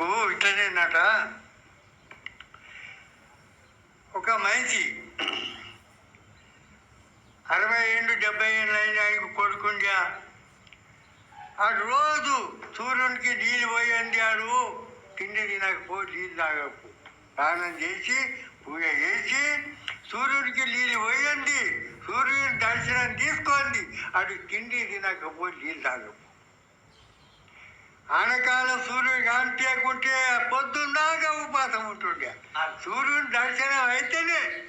నాకు ఇట్లనేనట ఒక మనిషి అరవై ఏళ్ళు డెబ్బై ఏళ్ళు అయినా ఆయనకు కొడుకుండ్యా. ఆ రోజు సూర్యునికి నీళ్ళు పోయండి అందాడు తిండి తినకపో నీళ్ళు తాగకు. స్నానం చేసి పూజ చేసి సూర్యుడికి నీళ్ళు పోయండి. సూర్యుని దర్శనం తీసుకోండి. అటు తిండి తినకపో నీళ్ళు తాగకు. ఆనకాలం సూర్యుడు కాంతియకుంటే పొద్దున్నాక ఉపాసం ఉంటుండే. సూర్యుని దర్శనం అయితేనే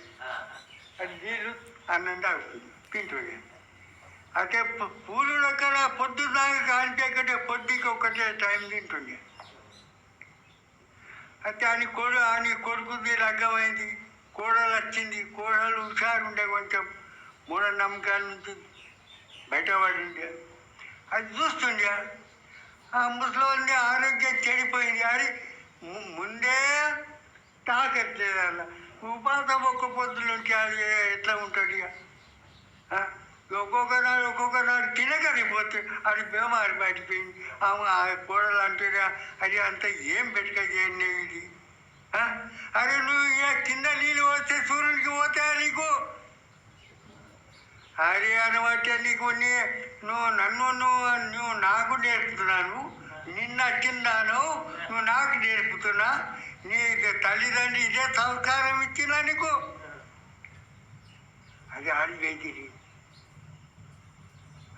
అది నీళ్ళు అన్నం తాగుతుంది తింటుండే. అయితే పు- పూలు అక్కడ పొద్దున్నాక కాంతియకుంటే పొద్దుకి ఒకటే టైం తింటుండే. అయితే అని కొడు అని కొడుకుది లగ్గమైంది కోడలు వచ్చింది కోడలు హుషారు ఉండే కొంచెం మూఢనమ్మకాల నుంచి బయటపడిండే. అది చూస్తుండే. ఆ ముసలి ఆరోగ్యం చెడిపోయింది. అని ముందే తాకట్లేదు అలా ఉపాసం ఒక్క పొద్దులు ఉంటే ఎట్లా ఉంటుంది ఇక? ఒక్కొక్క నాడు ఒక్కొక్క నాడు తినకరిపోతే అది బేమారి బయటపోయింది ఆమె ఆ కూడలు అంటే అది అంత ఏం పెట్టుక చేయండి ఇది అరే నువ్వు ఇక కింద నీళ్ళు వస్తే సూర్యుడికి పోతే నీకు? అరే అనబట్టే నీకు నీ నువ్వు నన్ను నువ్వు నువ్వు నాకు నేర్పుతున్నాను. నిన్న వచ్చిందాను నువ్వు నాకు నేర్పుతున్నా. నీ తల్లిదండ్రి ఇదే సంస్కారం ఇచ్చినా నీకు. అది ఆడిపోయింది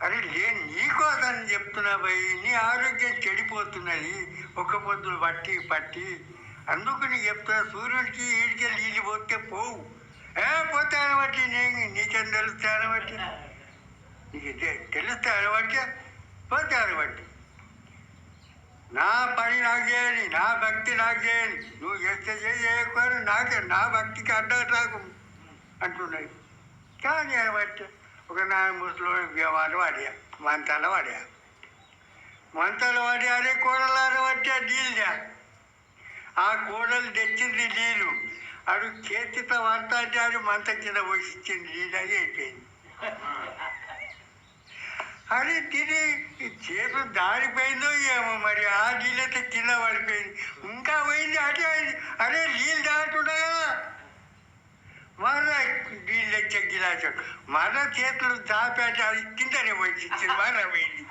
అరే లే నీకోసం చెప్తున్నా భయ్ నీ ఆరోగ్యం చెడిపోతున్నది. ఒక పొద్దులు పట్టి పట్టి. అందుకు నీకు చెప్తున్నా సూర్యుడికి ఈడికి నీళ్ళు పోతే పోవు. ఏ పోతే బట్టి నేను నీకేం తెలుస్తాను బట్టి నీకు తె- తెలుస్తాను నా పని నాకు చేయని నా భక్తి నాకు చేయండి. నువ్వు చేస్తే చేయకపోయినా నాకే నా భక్తికి అడ్డం రాకు అంటున్నాయి. కానీ బట్టి ఒక నా ముసలి వ్యవహారం వాడియా మంతాల వాడియా. మంతాల వాడి అరే కూడలారు బట్టి నీళ్ళు ఆ కూడలు తెచ్చింది నీళ్ళు అడు చేతితో వంట అంటే ఆడు మంత కింద పోసి ఇచ్చింది నీళ్ళు అయిపోయింది. అది తిని చేతు దారిపోయిందో ఏమో మరి. ఆ నీళ్ళతో కింద పడిపోయింది. ఇంకా పోయింది అటే అయింది. అరే నీళ్ళు దాటున్నా కదా నీళ్ళు వచ్చే గిలాసు. మన చేతులు దాపేట అది కిందనే పోయి ఇచ్చింది మన పోయింది.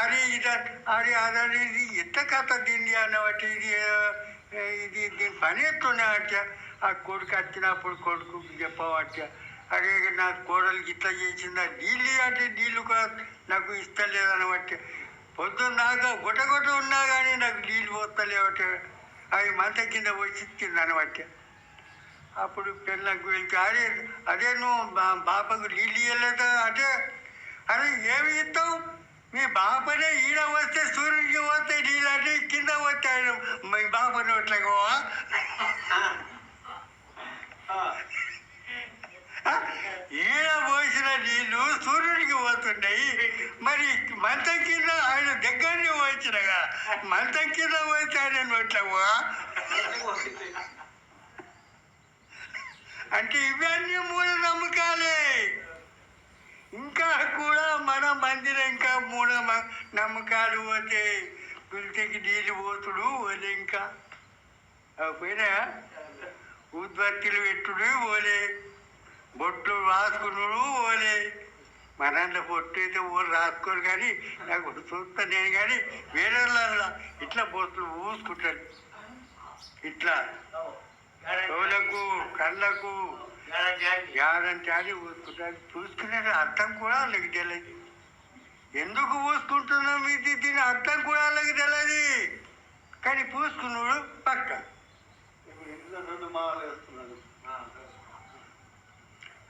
అరే ఇది అరే అదే ఇది ఎంత కథ దీన్ని అన్నవాటి ఇది? ఇది దీని పని ఎత్తున్నా ఆ కొడుకు వచ్చినప్పుడు కొడుకు చెప్పవట్ట అరే నా కోడలు ఇట్లా చేసిందా? నీళ్ళు అంటే నీళ్ళు కూడా నాకు ఇస్తలేదనబట్టి పొద్దున్న దాకా గుట గుట ఉన్నా కానీ నాకు నీళ్ళు పోస్తలేవట అవి మంత కింద పోయి ఇచ్చింది అప్పుడు పిల్లలకు వెళ్తే అరే అదే నువ్వు బా- బాపకు నీళ్ళు ఇవ్వలేదు? అంటే అరే ఏమి ఇస్తావు? మీ బాపనే ఈడ వస్తే సూర్యుడికి పోతే నీళ్ళు అంటే కింద వచ్చాడు బాబు బాప ఈడ పోసిన నీళ్ళు సూర్యుడికి పోతున్నాయి. మరి మంత కింద ఆయన దగ్గరనే వచ్చినగా మంత కింద పోతే ఆయన నోట్లకు అంటే ఇవన్నీ మూఢ నమ్మకాలే. ఇంకా కూడా మన మందిరం ఇంకా మూఢ నమ్మకాలు పోతే గురిటికి నీళ్ళు పోతుడు పోలే ఇంకా. పోయినా ఉద్బత్తులు పెట్టుడు పోలే. బొట్లు రాసుకున్నాడు పోలే. మనంత బొట్టు అయితే ఊరు రాసుకోరు కానీ నాకు చూస్తా నేను కానీ వేరే వాళ్ళ ఇట్లా బొట్లు ఊసుకుంటాను ఇట్లా. చెవులకు కళ్ళకు యాడంటే అని ఊసుకుంటాను చూసుకునే అర్థం కూడా వాళ్ళకి తెలియదు ఎందుకు ఊసుకుంటున్నాం ఇది దీని అర్థం కూడా వాళ్ళకి కానీ పూసుకున్నాడు పక్క. ఇప్పుడు ఇంట్లో రెండు మావలు వేస్తున్నాడు.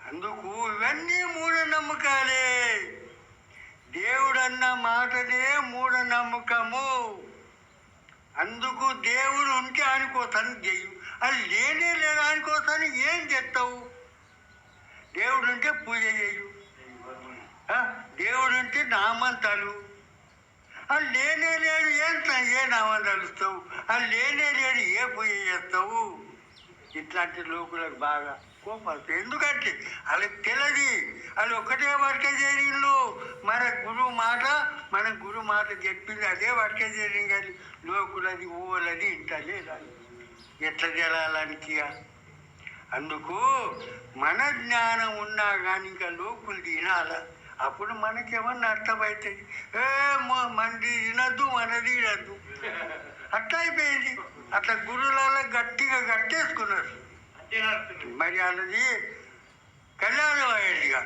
అందుకు ఇవన్నీ మూఢనమ్మకాలే. దేవుడన్న మాటనే మూఢనమ్మకము. అందుకు దేవుడు ఉంటే అనుకోతాను చెయ్యి అది లేనే లేదు అనుకోతాను ఏం చేస్తావు దేవుడు ఉంటే పూజ చేయు దేవుడు ఉంటే నామంతాలు. అది లేనే లేడు ఏం ఏ నామం నడుస్తావు? అది లేనే లేడు ఏ పూజ చేస్తావు? ఇట్లాంటి లోకులకు బాగా కోపం ఎందుకంటే వాళ్ళకి తెలియదు వాళ్ళు ఒక్కటే వర్కే చేరిళ్ళు మన గురువు మాట మన గురువు మాట చెప్పింది అదే వర్కే చేరి కానీ లోకులది ఊలది ఇంటలే ఎట్లా తెలాలనికి అందుకు మన జ్ఞానం ఉన్నా కానీ ఇంకా లోకులు తినాల? అప్పుడు మనకేమన్నా అర్థమవుతుంది ఏ మంది తినద్దు మనది తినద్దు అట్లా అయిపోయింది. అట్లా గురువులలో గట్టిగా కట్టేసుకున్నారు. మరి వాళ్ళది కళ్యాణం అయ్యేదిగా